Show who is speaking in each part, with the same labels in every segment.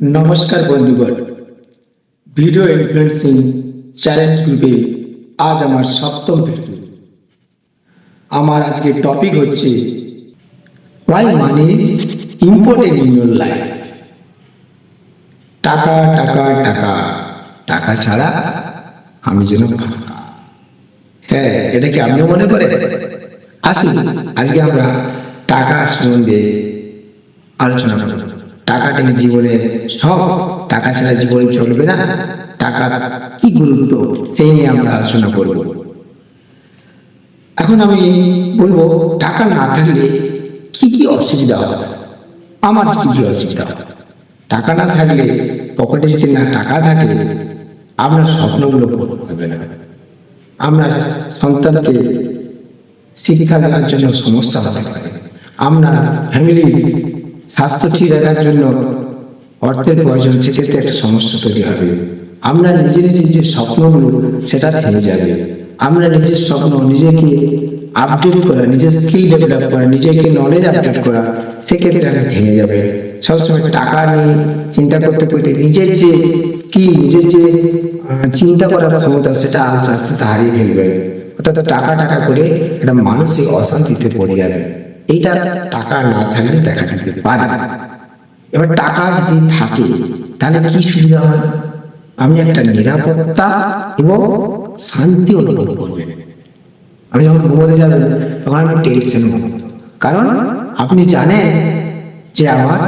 Speaker 1: নমস্কার বন্ধুগণ। Video influencing challenge গ্রুপে আজ আমার সপ্তম ভিডিও। আমার আজকের টপিক হচ্ছে why money is important in your life টাকা টাকা টাকা টাকা ছাড়া আমি যেন ফাঁকা। হ্যাঁ এটা কি আপনিও মনে করেন? আসুন, আজকে আমরা টাকা সম্বন্ধে আলোচনা করব। টাকাটা জীবনে, সব টাকা ছাড়া জীবন চলবে না? টাকা কি গুরুত্ব? সেই নিয়ে আমরা আলোচনা করব। এখন আমি বলব, টাকা না থাকলে কি কি অসুবিধা হবে আমার কি কি অসুবিধা? হবে টাকা না থাকলে পকেটে যদি না টাকা থাকে আপনার স্বপ্নগুলো পূরণ হবে না। আমরা সন্তানকে শিক্ষা দেওয়ার জন্য সমস্যা হতে পারে। আমরা ফ্যামিলি স্বাস্থ্য ঠিক রাখার জন্য অর্থের প্রয়োজন, সেক্ষেত্রে একটা সমস্যা তৈরি হবে। আমরা নিজে নিজে যে স্বপ্নগুলো, সেটা থেমে যাবে। আমরা নিজের স্বপ্ন নিজেকে আপডেট করা, নিজের স্কিল ডেভেলপ করা, নিজেকে নলেজ আপডেট করা, সেক্ষেত্রে আমি থেমে যাবে। সবসময় টাকা নিয়ে চিন্তা করতে করতে নিজের যে স্কিল নিজের যে চিন্তা করার ক্ষমতা, সেটা আস্তে আস্তে আস্তে হারিয়ে ফেলবে। অর্থাৎ টাকা টাকা করে একটা মানসিক অশান্তিতে পড়ে যাবে। এইটা টাকা না থাকলে দেখা দিতে পারে। এবার টাকা যদি থাকে, তাহলে কি সুবিধা হয়? আপনি একটা নিরাপত্তা এবং শান্তি অনুভব করবেন। আপনি যখন ঘুমোতে যাবেন, তখন আপনি টেনশন কারণ আপনি জানেন যে আমার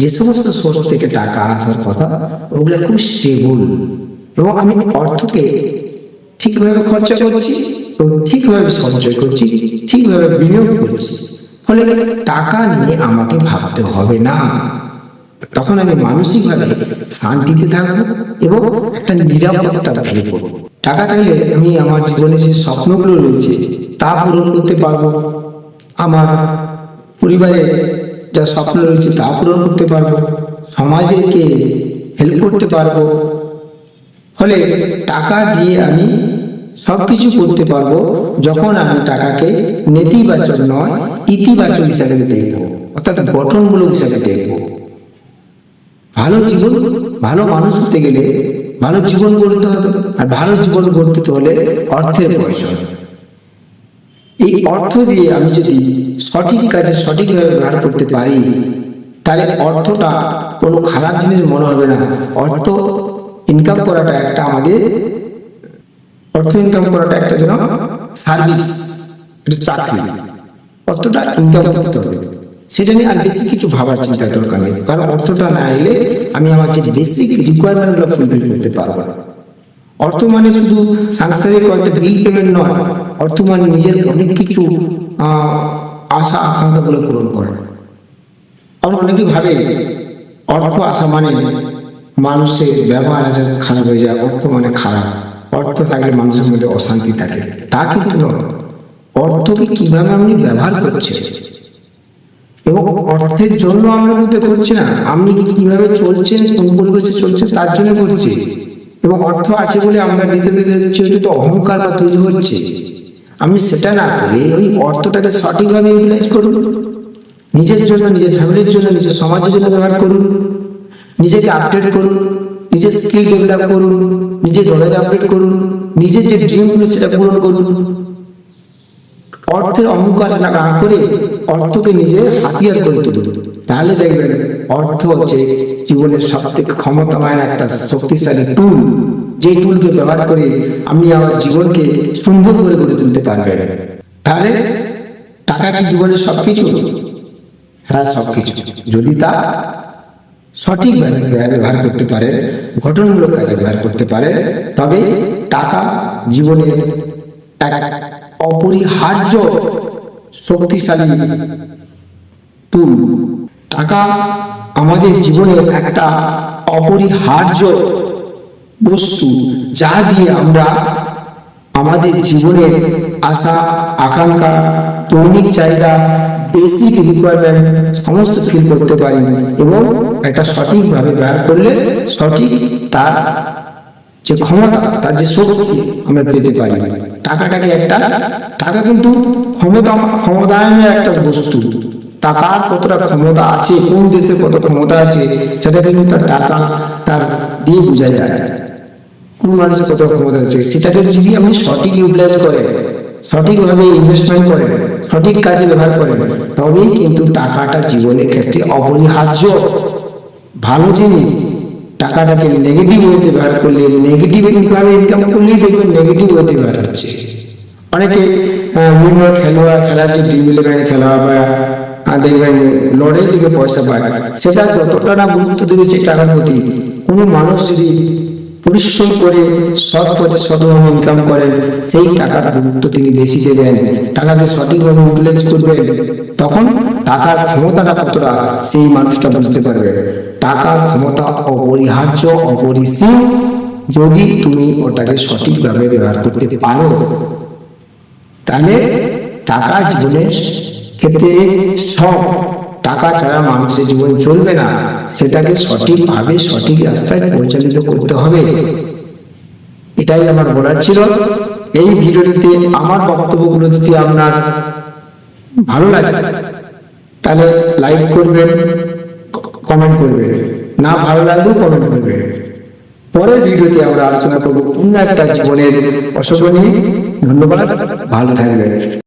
Speaker 1: যে সমস্ত সোর্স থেকে টাকা আসার কথা, ওগুলো খুব স্টেবল এবং আমি অর্থকে ঠিকভাবে খরচা করছি এবং ঠিকভাবে সঞ্চয় করছি, ঠিকভাবে বিনিয়োগ করছি। ফলে টাকা নিয়ে আমাকে ভাবতে হবে না। তখন আমি মানসিকভাবে শান্তিতে থাকব এবং একটা নিরাপত্তা ফিরে টাকা থাকলে আমি আমার জীবনে যে স্বপ্নগুলো রয়েছে তা পূরণ করতে পারব। আমার পরিবারে যা স্বপ্ন রয়েছে তা পূরণ করতে পারব। সমাজকে হেল্প করতে পারব। ফলে টাকা দিয়ে আমি সব কিছু করতে পারব। যখন আমি টাকাকে নেতিবাচক নয়, ইতিবাচক হিসাবে দেখব, অর্থাৎ গঠনমূলক হিসাবে দেখব। ভালো জীবন, ভালো মানুষ হতে গেলে ভালো জীবন গড়তে হবে, আর ভালো জীবন গড়তে হলে অর্থের প্রয়োজন। এই অর্থ দিয়ে আমি যদি সঠিক কাজে সঠিকভাবে ব্যবহার করতে পারি, তাহলে অর্থটা কোনো খারাপ জিনিস মনে হবে না। অর্থ ইনকাম করাটা একটা আমাদের, অর্থ ইনকাম করাটা একটা যেন সার্ভিস, এটা চাকরি। অর্থটা ইনকাম সেটা নিয়ে আর বেশি কিছু ভাবার চিন্তা দরকার নেই, কারণ অর্থটা না এলে আমি আমার যে বেসিক রিকোয়ারমেন্টগুলো ফুলফিল করতে পারব না। অর্থ মানে শুধু সাংসারিক কয়েকটা বিল পেমেন্ট নয়, অর্থ মানে নিজের অনেক কিছু আশা, আকাঙ্ক্ষাগুলো পূরণ করা। আবার অনেকে ভাবে, অর্থ আসা মানে মানুষের ব্যবহার আচার খারাপ হয়ে যায়, অর্থ মানে খারাপ। অর্থ থাকলে মানুষের মধ্যে অশান্তি থাকে। তা কিন্তু নয়। অর্থকে কীভাবে আপনি ব্যবহার করছেন? এবং অর্থের জন্য আমরা মধ্যে করছি না, আপনি কীভাবে চলছেন, কোন পরিবেশে চলছেন, তার জন্য করছি এবং অর্থ আছে বলে আমরা দিতে দিতে হচ্ছে তো অহংকার বা তৈরি হচ্ছে। আমি সেটা না করে ওই অর্থটাকে সঠিকভাবে ইউটিলাইজ করুন। নিজের জন্য, নিজের ফ্যামিলির জন্য, নিজের সমাজের জন্য ব্যবহার করুন। নিজেকে আপডেট করুন। নিজের স্কিল ডেভেলপ করুন, নিজের নলেজ আপডেট করুন, নিজের যে ড্রিমগুলো সেটা পূরণ করুন। অর্থের অহংকার না করে অর্থকে নিজে হাতিয়ার করে তুলুন। তাহলে দেখবেন অর্থ হচ্ছে জীবনের সব থেকে ক্ষমতাবান একটা শক্তিশালী টুল যে টুলকে ব্যবহার করে আপনি আমার জীবনকে সুন্দর করে গড়ে তুলতে পারবেন। তাহলে টাকা কি জীবনের সব কিছু হ্যাঁ সব কিছু যদি তা সঠিকভাবে ব্যবহার করতে পারে গঠনমূলক কাজে ব্যবহার করতে পারে তবে টাকা জীবনের এক অপরিহার্য শক্তিশালী টুল টাকা আমাদের জীবনে একটা অপরিহার্য বস্তু যা দিয়ে আমরা আমাদের জীবনের আশা আকাঙ্ক্ষা দৈনিক চাহিদা বেসিক রিকোয়ারমেন্ট সমস্ত ফিল করতে পারি এবং এটা সঠিকভাবে ব্যবহার করলে সঠিক তার যে ক্ষমতা, তার যে শক্তি আমরা পেতে পারি। টাকাটাকে একটা, টাকা কিন্তু ক্ষমতা, ক্ষমতায়নের একটা বস্তু। টাকার কতটা ক্ষমতা আছে, কোন দেশে কত ক্ষমতা আছে, সেটা কিন্তু তার টাকা তার দিয়ে বোঝা যায়। কোন মানুষের কত ক্ষমতা আছে, সেটাকে যদি আপনি সঠিক ইউটিলাইজ করেন, সঠিকভাবে ইনভেস্টমেন্ট করেন, সঠিক কাজে ব্যবহার করেন তবেই কিন্তু টাকাটা জীবনের ক্ষেত্রে অপরিহার্য। ভালো জিনিস, টাকাটাকে নেগেটিভ ওয়েতে ব্যবহার করলে নেগেটিভ ভাবে ইনকাম করলেই দেখবেন নেগেটিভ ওয়েতে ব্যবহার হচ্ছে। অনেকে বিভিন্ন খেলোয়াড় খেলার যে টিম ইলেভেনে খেলা বা দেখবেন লড়াই থেকে পয়সা পায় সেটা যতটা না গুরুত্ব দেবে, সেই টাকার প্রতি কোনো মানুষ যদি পরিশ্রম করে সৎ পথে সৎভাবে ইনকাম করেন, সেই টাকার গুরুত্ব তিনি বেশি দেবেন টাকাকে সঠিকভাবে ইউটিলাইজ করবেন, তখন টাকার ক্ষমতাটা কতটা, সেই মানুষটা বুঝতে পারবে। টাকার ক্ষমতা অপরিহার্য, অপরিসীম, যদি তুমি ওটাকে সঠিকভাবে ব্যবহার করতে পারো। তাহলে টাকা জীবনের ক্ষেত্রে সব টাকা ছাড়া মানুষের জীবন চলবে না। সেটাকে সঠিকভাবে, সঠিক রাস্তায় পরিচালিত করতে হবে। এটাই আমার বলার ছিল। এই ভিডিওটিতে আমার বক্তব্যগুলো যদি আপনার ভালো লাগে, তাহলে লাইক করবেন কমেন্ট করবেন। না ভালো লাগলেও কমেন্ট করবেন। পরের ভিডিওতে আমরা আলোচনা করব অন্য একটা জীবনের অসুখ নিয়ে। ধন্যবাদ, ভালো থাকবেন।